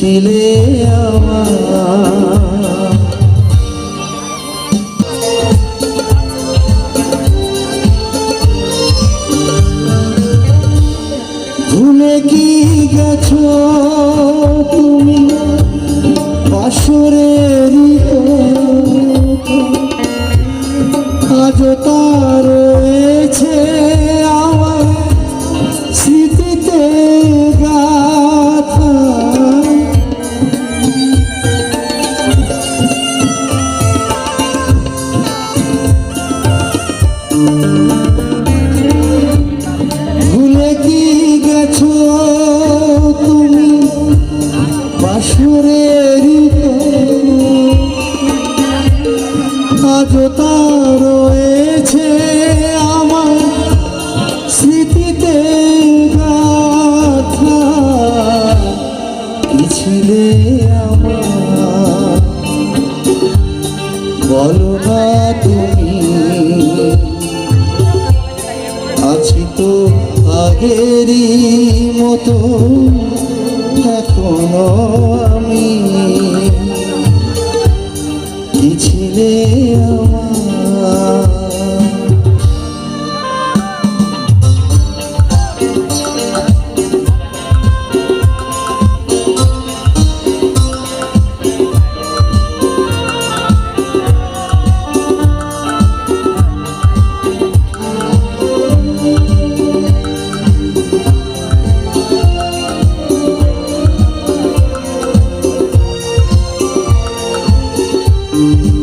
ছিলে ভুলে কি গেছো? ভুলে কি গেছো তুমি? বাসুরের আজ তা রয়েছে আমার স্মৃতিতে গাথা। ছিলে বলো না তুমি। আছি তো আগেরই মতো। এখনও আমি কি ছিলে তুমি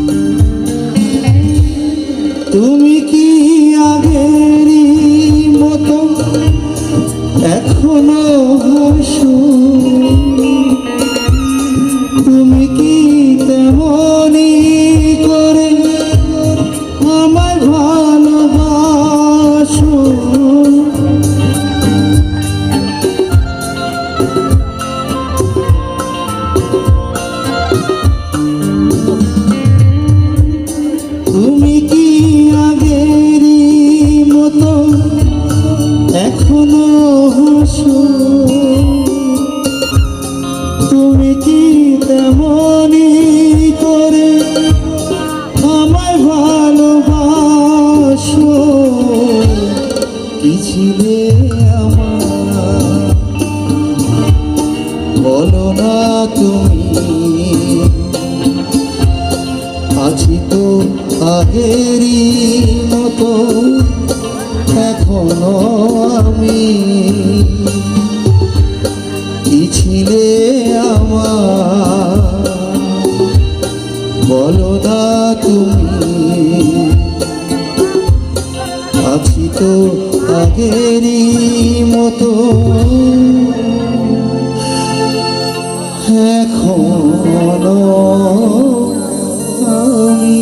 তুমি কি তেমনি ছিলে আমার? বলো না তুমি। আছি তো আগেরই বলো না তুমি। আছি তো আগেরই মতো। এখনও আমি